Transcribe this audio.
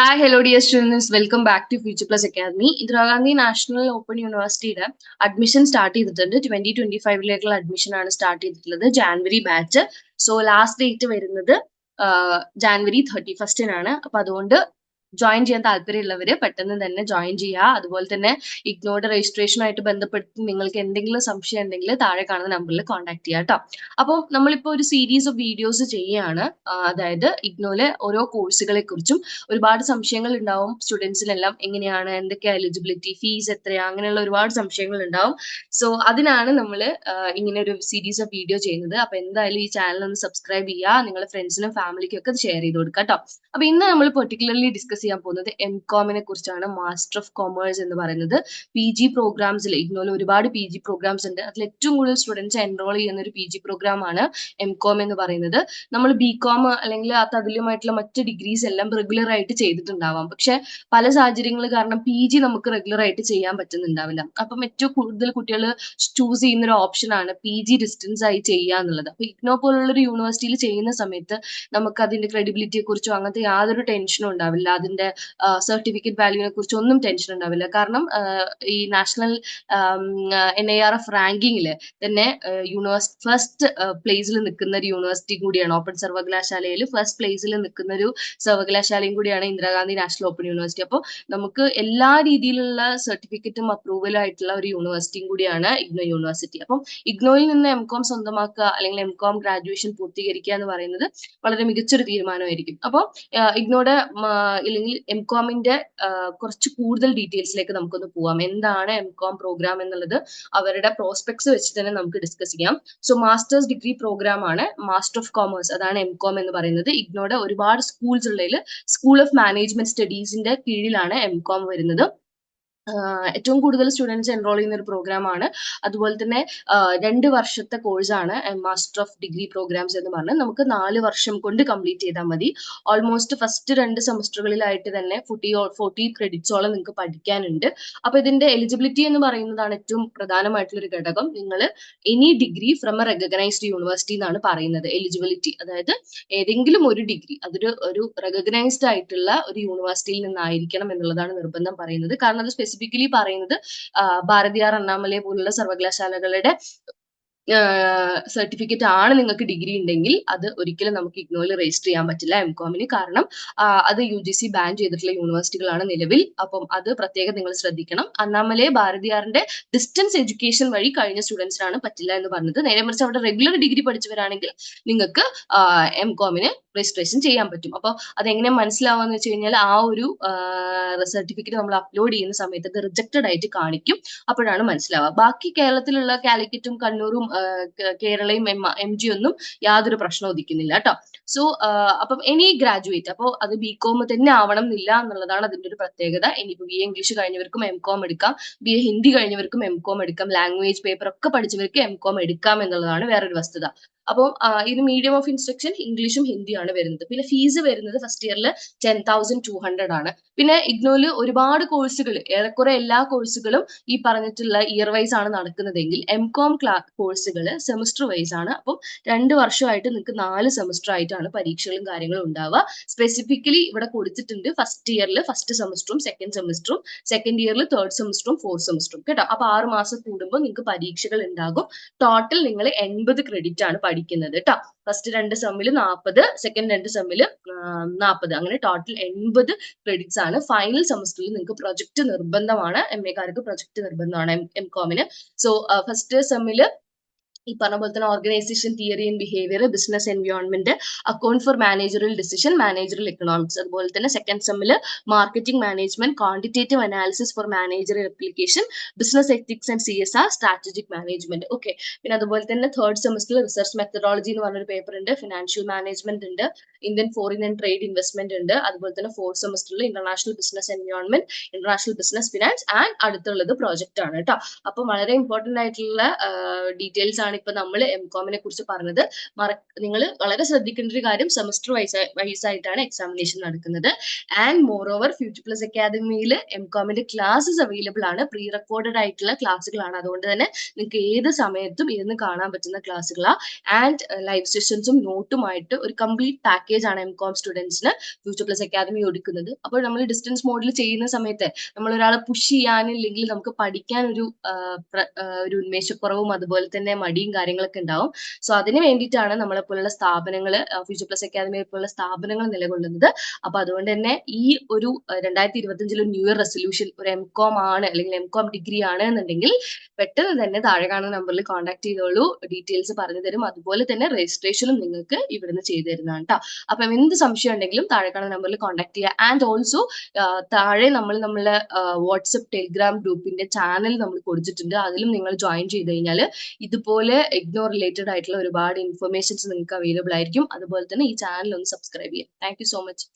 Hi hello dear students welcome back to future plus academy Indira Gandhi national open യൂണിവേഴ്സിറ്റിയുടെ admission start ചെയ്തിട്ടുണ്ട്. Twenty twenty ഫൈവിലേക്കുള്ള admission ആണ് start ചെയ്തിട്ടുള്ളത്. January batch so last date വരുന്നത് January thirty ഫസ്റ്റിനാണ് അപ്പൊ അതുകൊണ്ട് join ചെയ്യാൻ താല്പര്യമുള്ളവര് പെട്ടെന്ന് തന്നെ ജോയിൻ ചെയ്യുക. അതുപോലെ തന്നെ ഇഗ്നോയുടെ രജിസ്ട്രേഷനുമായിട്ട് ബന്ധപ്പെട്ട് നിങ്ങൾക്ക് എന്തെങ്കിലും സംശയം ഉണ്ടെങ്കിൽ താഴെ കാണുന്ന നമ്പറിൽ കോൺടാക്ട് ചെയ്യാം കേട്ടോ അപ്പോൾ നമ്മളിപ്പോൾ ഒരു സീരീസ് ഓഫ് വീഡിയോസ് ചെയ്യുകയാണ്. അതായത് ഇഗ്നോയിലെ ഓരോ കോഴ്സുകളെ കുറിച്ചും ഒരുപാട് സംശയങ്ങൾ ഉണ്ടാവും. സ്റ്റുഡൻസിനെല്ലാം എങ്ങനെയാണ് എന്തൊക്കെയാ എലിജിബിലിറ്റി ഫീസ് എത്രയാണ് അങ്ങനെയുള്ള ഒരുപാട് സംശയങ്ങൾ ഉണ്ടാവും. സോ അതിനാണ് നമ്മൾ ഇങ്ങനെ ഒരു സീരീസ് ഓഫ് വീഡിയോ ചെയ്യുന്നത്. അപ്പൊ എന്തായാലും ഈ ചാനൽ ഒന്ന് സബ്സ്ക്രൈബ് ചെയ്യുക. നിങ്ങളുടെ ഫ്രണ്ട്സിനും ഫാമിലിക്കും ഒക്കെ ഷെയർ ചെയ്ത് കൊടുക്കുക കേട്ടോ അപ്പൊ ഇന്ന് നമ്മൾ പെർട്ടിക്കുലർലി ഡിസ്കസ് ചെയ്യാൻ പോകുന്നത് എം കോമിനെ കുറിച്ചാണ് മാസ്റ്റർ ഓഫ് കോമേഴ്സ് എന്ന് പറയുന്നത്. പി ജി പ്രോഗ്രാംസിൽ ഇഗ്നോയിൽ ഒരുപാട് പി ജി പ്രോഗ്രാംസ് ഉണ്ട്. അതിൽ ഏറ്റവും കൂടുതൽ സ്റ്റുഡൻസ് എൻറോൾ ചെയ്യുന്ന ഒരു പി ജി പ്രോഗ്രാം ആണ് എം കോം എന്ന് പറയുന്നത്. നമ്മൾ ബി കോം അല്ലെങ്കിൽ ആ തതുല്യമായിട്ടുള്ള മറ്റ് ഡിഗ്രീസ് എല്ലാം റെഗുലർ ആയിട്ട് ചെയ്തിട്ടുണ്ടാവാം. പക്ഷെ പല സാഹചര്യങ്ങൾ കാരണം പി ജി നമുക്ക് റെഗുലർ ആയിട്ട് ചെയ്യാൻ പറ്റുന്നുണ്ടാവില്ല. അപ്പം ഏറ്റവും കൂടുതൽ കുട്ടികൾ ചൂസ് ചെയ്യുന്ന ഒരു ഓപ്ഷൻ ആണ് പി ജി ഡിസ്റ്റൻസ് ആയി ചെയ്യുക എന്നുള്ളത്. അപ്പൊ ഇഗ്നോ പോലുള്ള ഒരു യൂണിവേഴ്സിറ്റിയിൽ ചെയ്യുന്ന സമയത്ത് നമുക്ക് അതിന്റെ ക്രെഡിബിലിറ്റിയെ കുറിച്ചോ അങ്ങനത്തെ യാതൊരു ടെൻഷനും ഉണ്ടാവില്ല. അതിന്റെ സർട്ടിഫിക്കറ്റ് വാല്യൂവിനെ കുറിച്ച് ഒന്നും ടെൻഷൻ ഉണ്ടാവില്ല. കാരണം ഈ national N I R F റാങ്കിങ്ങിൽ തന്നെ യൂണിവേഴ്സിറ്റി ഫസ്റ്റ് പ്ലേസിൽ നിൽക്കുന്ന ഒരു യൂണിവേഴ്സിറ്റി കൂടിയാണ് ഓപ്പൺ സർവകലാശാലയിൽ ഫസ്റ്റ് പ്ലേസിൽ നിൽക്കുന്ന ഒരു സർവകലാശാലയും കൂടിയാണ് ഇന്ദിരാഗാന്ധി നാഷണൽ ഓപ്പൺ യൂണിവേഴ്സിറ്റി അപ്പോൾ നമുക്ക് എല്ലാ രീതിയിലുള്ള സർട്ടിഫിക്കറ്റും അപ്രൂവലും ആയിട്ടുള്ള ഒരു യൂണിവേഴ്സിറ്റിയും കൂടിയാണ് ഇഗ്നോ യൂണിവേഴ്സിറ്റി അപ്പം ഇഗ്നോയിൽ നിന്ന് എം കോം സ്വന്തമാക്കുക അല്ലെങ്കിൽ എം കോം ഗ്രാജുവേഷൻ പൂർത്തീകരിക്കുക എന്ന് പറയുന്നത് വളരെ മികച്ചൊരു തീരുമാനമായിരിക്കും. അപ്പോൾ ഇഗ്നോയുടെ ഇല്ലെങ്കിൽ എം കോമിന്റെ കുറച്ച് കൂടുതൽ ഡീറ്റെയിൽസിലേക്ക് നമുക്കൊന്ന് പോവാം. എന്താണ് എം കോം പ്രോഗ്രാം എന്നുള്ളത് അവരുടെ പ്രോസ്പെക്ട്സ് വെച്ച് തന്നെ നമുക്ക് ഡിസ്കസ് ചെയ്യാം. സോ മാസ്റ്റേഴ്സ് ഡിഗ്രി പ്രോഗ്രാം ആണ് മാസ്റ്റർ ഓഫ് കോമേഴ്സ് അതാണ് എം കോം എന്ന് പറയുന്നത്. ഇഗ്നോയുടെ ഒരുപാട് സ്കൂൾസ് ഉള്ളതിൽ സ്കൂൾ ഓഫ് മാനേജ്മെന്റ് സ്റ്റഡീസിന്റെ കീഴിലാണ് എം കോം വരുന്നത്. ഏറ്റവും കൂടുതൽ സ്റ്റുഡൻസ് എൻറോൾ ചെയ്യുന്ന ഒരു പ്രോഗ്രാം ആണ്. അതുപോലെ തന്നെ രണ്ട് വർഷത്തെ കോഴ്സാണ് മാസ്റ്റർ ഓഫ് ഡിഗ്രി പ്രോഗ്രാംസ് എന്ന് പറഞ്ഞ്. നമുക്ക് നാല് വർഷം കൊണ്ട് കംപ്ലീറ്റ് ചെയ്താൽ മതി. ഓൾമോസ്റ്റ് ഫസ്റ്റ് രണ്ട് സെമസ്റ്ററുകളിലായിട്ട് തന്നെ ഫോർട്ടി ഫോർട്ടി ക്രെഡിറ്റ്സോളം നിങ്ങൾക്ക് പഠിക്കാനുണ്ട്. അപ്പൊ ഇതിന്റെ എലിജിബിലിറ്റി എന്ന് പറയുന്നതാണ് ഏറ്റവും പ്രധാനമായിട്ടുള്ള ഒരു ഘടകം. നിങ്ങൾ any degree from a recognised university എന്നാണ് പറയുന്നത്. എലിജിബിലിറ്റി അതായത് ഏതെങ്കിലും ഒരു ഡിഗ്രി അതൊരു ഒരു റെക്കഗ്നൈസ്ഡ് ആയിട്ടുള്ള ഒരു യൂണിവേഴ്സിറ്റിയിൽ നിന്നായിരിക്കണം എന്നുള്ളതാണ് നിർബന്ധം പറയുന്നത്. കാരണം അത് സ്പെസിഫിക്കലി പറയുന്നത് ഭാരതിയാർ അണ്ണാമലൈ പോലുള്ള സർവകലാശാലകളുടെ സർട്ടിഫിക്കറ്റ് ആണ് നിങ്ങൾക്ക് ഡിഗ്രി ഉണ്ടെങ്കിൽ അത് ഒരിക്കലും നമുക്ക് ഇഗ്നോയിൽ രജിസ്റ്റർ ചെയ്യാൻ പറ്റില്ല എം കോമിന് കാരണം അത് യു ജി സി ബാൻ ചെയ്തിട്ടുള്ള യൂണിവേഴ്സിറ്റികളാണ് നിലവിൽ. അപ്പം അത് പ്രത്യേകം നിങ്ങൾ ശ്രദ്ധിക്കണം. അന്നാമലെ ഭാരതിയാറിന്റെ ഡിസ്റ്റൻസ് എഡ്യൂക്കേഷൻ വഴി കഴിഞ്ഞ സ്റ്റുഡൻസിനാണ് പറ്റില്ല എന്ന് പറഞ്ഞത്. നേരെ മറിച്ച് അവിടെ റെഗുലർ ഡിഗ്രി പഠിച്ചവരാണെങ്കിൽ നിങ്ങൾക്ക് എം കോമിന് രജിസ്ട്രേഷൻ ചെയ്യാൻ പറ്റും. അപ്പോൾ അതെങ്ങനെ മനസ്സിലാവാന്ന് വെച്ച് കഴിഞ്ഞാൽ ആ ഒരു സർട്ടിഫിക്കറ്റ് നമ്മൾ അപ്ലോഡ് ചെയ്യുന്ന സമയത്ത് അത് റിജക്റ്റഡ് ആയിട്ട് കാണിക്കും. അപ്പോഴാണ് മനസ്സിലാവുക. ബാക്കി കേരളത്തിലുള്ള കാലിക്കറ്റും കണ്ണൂരും കേരളയും എം എം ജി ഒന്നും യാതൊരു പ്രശ്നം ഉദിക്കുന്നില്ല കേട്ടോ സോ അപ്പം എനി ഗ്രാജുവേറ്റ് അപ്പോൾ അത് ബി കോം തന്നെ ആവണം എന്നില്ല എന്നുള്ളതാണ് അതിന്റെ ഒരു പ്രത്യേകത. ഇനിയിപ്പോൾ ബി എ ഇംഗ്ലീഷ് കഴിഞ്ഞവർക്കും എം കോം എടുക്കാം. ബി എ ഹിന്ദി കഴിഞ്ഞവർക്കും എം കോം എടുക്കാം. ലാംഗ്വേജ് പേപ്പർ ഒക്കെ പഠിച്ചവർക്ക് എം കോം എടുക്കാം എന്നുള്ളതാണ് വേറൊരു വസ്തുത. അപ്പോൾ ഇത് മീഡിയം ഓഫ് ഇൻസ്ട്രക്ഷൻ ഇംഗ്ലീഷും ഹിന്ദിയാണ് വരുന്നത്. പിന്നെ ഫീസ് വരുന്നത് ഫസ്റ്റ് ഇയറിൽ ടെൻ തൗസൻഡ് ടു ഹൺഡ്രഡ് ആണ്. പിന്നെ ഇഗ്നോയിൽ ഒരുപാട് കോഴ്സുകൾ ഏറെക്കുറെ എല്ലാ കോഴ്സുകളും ഈ പറഞ്ഞിട്ടുള്ള ഇയർ വൈസ് ആണ് നടക്കുന്നതെങ്കിൽ എം കോം ക്ലാ കോഴ്സുകൾ സെമസ്റ്റർ വൈസ് ആണ്. അപ്പം രണ്ട് വർഷമായിട്ട് നിങ്ങൾക്ക് നാല് സെമസ്റ്റർ ആയിട്ടാണ് പരീക്ഷകളും കാര്യങ്ങളും ഉണ്ടാവുക. സ്പെസിഫിക്കലി ഇവിടെ കൊടുത്തിട്ടുണ്ട് ഫസ്റ്റ് ഇയറിൽ ഫസ്റ്റ് സെമസ്റ്ററും സെക്കൻഡ് സെമസ്റ്ററും സെക്കൻഡ് ഇയറിൽ തേർഡ് സെമസ്റ്ററും ഫോർത്ത് സെമസ്റ്ററും കേട്ടോ? അപ്പൊ ആറ് മാസം കൂടുമ്പോൾ നിങ്ങൾക്ക് പരീക്ഷകൾ ഉണ്ടാകും. ടോട്ടൽ നിങ്ങൾ എൺപത് ക്രെഡിറ്റ് ആണ് പഠിക്കുന്നത് കേട്ടോ ഫസ്റ്റ് രണ്ട് സെമ്മിൽ നാൽപ്പത് സെക്കൻഡ് രണ്ട് സെമ്മിൽ നാൽപ്പത് അങ്ങനെ ടോട്ടൽ എൺപത് ക്രെഡിറ്റ്സ് ആണ്. ഫൈനൽ സെമസ്റ്ററിൽ നിങ്ങൾക്ക് പ്രൊജക്ട് നിർബന്ധമാണ്. എം എക്കാർക്ക് പ്രൊജക്ട് നിർബന്ധമാണ് എം കോമിന് സോ ഫസ്റ്റ് സെമ്മിൽ ഈ പറഞ്ഞ പോലെ തന്നെ organisation theory and behaviour business environment account for managerial decision managerial economics അതുപോലെ തന്നെ second സെമ്മിൽ marketing management quantitative analysis for managerial application business ethics and C S R strategic management okay പിന്നെ അതുപോലെ തന്നെ തേർഡ് സെമസ്റ്ററിൽ റിസർച്ച് മെത്തഡോളജി എന്ന് പറഞ്ഞൊരു paper ഉണ്ട്. Financial management ഉണ്ട്. Indian foreign and trade investment ഉണ്ട്. അതുപോലെ തന്നെ ഫോർത്ത് സെമസ്റ്ററിൽ international business environment international business finance and അടുത്തുള്ളത് പ്രോജക്റ്റ് ആണ് കേട്ടോ. അപ്പൊ വളരെ ഇമ്പോർട്ടന്റ് ആയിട്ടുള്ള ഡീറ്റെയിൽസ് ആണ് ഇപ്പൊ നമ്മൾ എം കോമിനെ കുറിച്ച് പറഞ്ഞത്. നിങ്ങൾ വളരെ ശ്രദ്ധിക്കേണ്ട ഒരു കാര്യം സെമസ്റ്റർ വൈസ് വൈസ് ആയിട്ടാണ് എക്സാമിനേഷൻ നടക്കുന്നത്. And more over future plus അക്കാദമിയിൽ എം കോമിന്റെ ക്ലാസ്സസ് അവൈലബിൾ ആണ്. പ്രീ റെക്കോർഡഡ് ആയിട്ടുള്ള ക്ലാസ്സുകളാണ് അതുകൊണ്ട് തന്നെ നിങ്ങൾക്ക് ഏത് സമയത്തും ഇരുന്ന് കാണാൻ പറ്റുന്ന ക്ലാസ്സുകളാണ് ആൻഡ് ലൈവ് സെഷൻസും നോട്ടുമായിട്ട് ഒരു കംപ്ലീറ്റ് പാക്കേജ് പാക്കേജ് ആണ് എം കോം സ്റ്റുഡൻസിന് ഫ്യൂച്ചർ പ്ലസ് അക്കാദമി കൊടുക്കുന്നത് അപ്പോൾ നമ്മൾ ഡിസ്റ്റൻസ് മോഡിൽ ചെയ്യുന്ന സമയത്ത് നമ്മൾ ഒരാളെ പുഷ് ചെയ്യാനില്ലെങ്കിൽ നമുക്ക് പഠിക്കാൻ ഒരു ഒരു ഉന്മേഷക്കുറവും അതുപോലെ തന്നെ മടിയും കാര്യങ്ങളൊക്കെ ഉണ്ടാവും. സോ അതിന് വേണ്ടിയിട്ടാണ് നമ്മളെ പോലുള്ള സ്ഥാപനങ്ങൾ ഫ്യൂച്ചർ പ്ലസ് അക്കാദമി പോലുള്ള സ്ഥാപനങ്ങൾ നിലകൊള്ളുന്നത്. അപ്പൊ അതുകൊണ്ട് തന്നെ ഈ ഒരു രണ്ടായിരത്തി ഇരുപത്തിയഞ്ചിൽ ഒരു ന്യൂ ഇയർ റെസൊല്യൂഷൻ ഒരു എം കോം ആണ് അല്ലെങ്കിൽ എം കോം ഡിഗ്രി ആണ് എന്നുണ്ടെങ്കിൽ പെട്ടെന്ന് തന്നെ താഴെ കാണുന്ന നമ്പറിൽ കോൺടാക്ട് ചെയ്തോളൂ. ഡീറ്റെയിൽസ് പറഞ്ഞു തരും അതുപോലെ തന്നെ രജിസ്ട്രേഷനും നിങ്ങൾക്ക് ഇവിടുന്ന് ചെയ്തു തരുന്നതാണ് കേട്ടോ അപ്പം എന്ത് സംശയം ഉണ്ടെങ്കിലും താഴെ കാണുന്ന നമ്പറിൽ കോൺടാക്ട് ചെയ്യുക ആൻഡ് ഓൾസോ താഴെ നമ്മൾ നമ്മളെ വാട്സപ്പ് ടെലിഗ്രാം ഗ്രൂപ്പിന്റെ ചാനൽ നമ്മൾ കൊടുത്തിട്ടുണ്ട്. അതിലും നിങ്ങൾ ജോയിൻ ചെയ്ത് കഴിഞ്ഞാൽ ഇതുപോലെ ഇഗ്നോർ റിലേറ്റഡ് ആയിട്ടുള്ള ഒരുപാട് ഇൻഫർമേഷൻസ് നിങ്ങൾക്ക് അവൈലബിൾ ആയിരിക്കും. അതുപോലെ തന്നെ ഈ ചാനൽ ഒന്ന് സബ്സ്ക്രൈബ് ചെയ്യാം. Thank so much